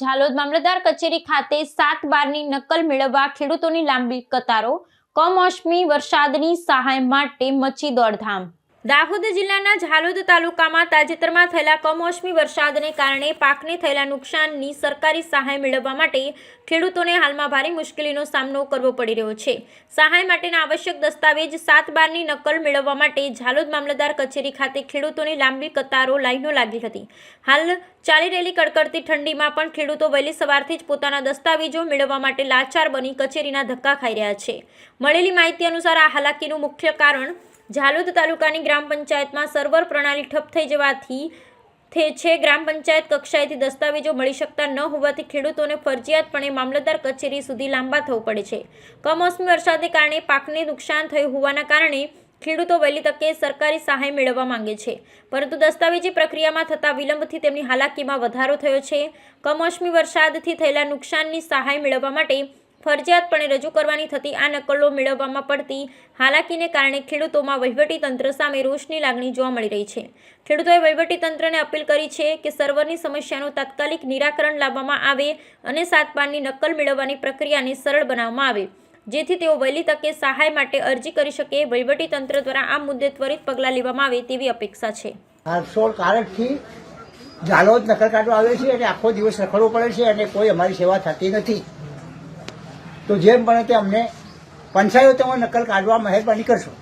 ઝાલોદ મામલતદાર કચેરી ખાતે સાત બારની નકલ મેળવવા ખેડૂતોની લાંબી કતારો, કમોસમી વરસાદની સહાય માટે મચી દોડધામ. દાહોદ જિલ્લાના ઝાલોદ તાલુકામાં તાજેતરમાં થયેલા કમોસમી વરસાદને કારણે પાકને થયેલા નુકસાનની સરકારી સહાય મેળવવા માટે ખેડૂતોને હાલમાં ભારે મુશ્કેલીનો સામનો કરવો પડી રહ્યો છે. સહાય માટેના આવશ્યક દસ્તાવેજ સાત બારની નકલ મેળવવા માટે ઝાલોદ મામલતદાર કચેરી ખાતે ખેડૂતોની લાંબી કતારો લાઈનો લાગી હતી. હાલ ચાલી રહેલી કડકડતી ઠંડીમાં પણ ખેડૂતો વહેલી સવારથી જ પોતાના દસ્તાવેજો મેળવવા માટે લાચાર બની કચેરીના ધક્કા ખાઈ રહ્યા છે. મળેલી માહિતી અનુસાર આ હાલાકીનું મુખ્ય કારણ ઝાલોદ તાલુકાની ગ્રામ પંચાયતમાં સર્વર પ્રણાલી ઠપ થઈ જવાથી થે છે ગ્રામ પંચાયત કક્ષાએથી દસ્તાવેજો મળી શકતા ન હોવાથી ખેડૂતોને ફરજિયાતપણે મામલતદાર કચેરી સુધી લાંબા થવું પડે છે. કમોસમી વરસાદને કારણે પાકને નુકસાન થયું હોવાના કારણે ખેડૂતો વહેલી તકે સરકારી સહાય મેળવવા માંગે છે. પરંતુ દસ્તાવેજી પ્રક્રિયામાં થતા વિલંબથી તેમની હાલાકીમાં વધારો થયો છે. કમોસમી વરસાદથી થયેલા નુકસાનની સહાય મેળવવા માટે ફરજિયાતપણે રજૂ કરવાની થતી આ નકલો મેળવવામાં પડતી હાલાકીને કારણે ખેડૂતોમાં વહીવટી તંત્ર સામે રોષની લાગણી જોવા મળી રહી છે. ખેડૂતોએ વહીવટી તંત્રને અપીલ કરી છે કે સર્વરની સમસ્યાનું તાત્કાલિક નિરાકરણ લાવવામાં આવે અને સાત પાનની નકલ મેળવવાની પ્રક્રિયાને સરળ બનાવવામાં આવે, જેથી તેઓ વહેલી તકે સહાય માટે અરજી કરી શકે વહીવટી તંત્ર દ્વારા આ મુદ્દે ત્વરિત પગલાં લેવામાં આવે તેવી અપેક્ષા છે. ઝાલોદ નકલ કાઢવા આવે છે અને આખો દિવસ રખડવું પડે છે અને કોઈ અમારી સેવા થતી નથી. તો જેમ બને તે અમને પંચાયતોમાં નકલ કાઢવા મહેરબાની કરશો.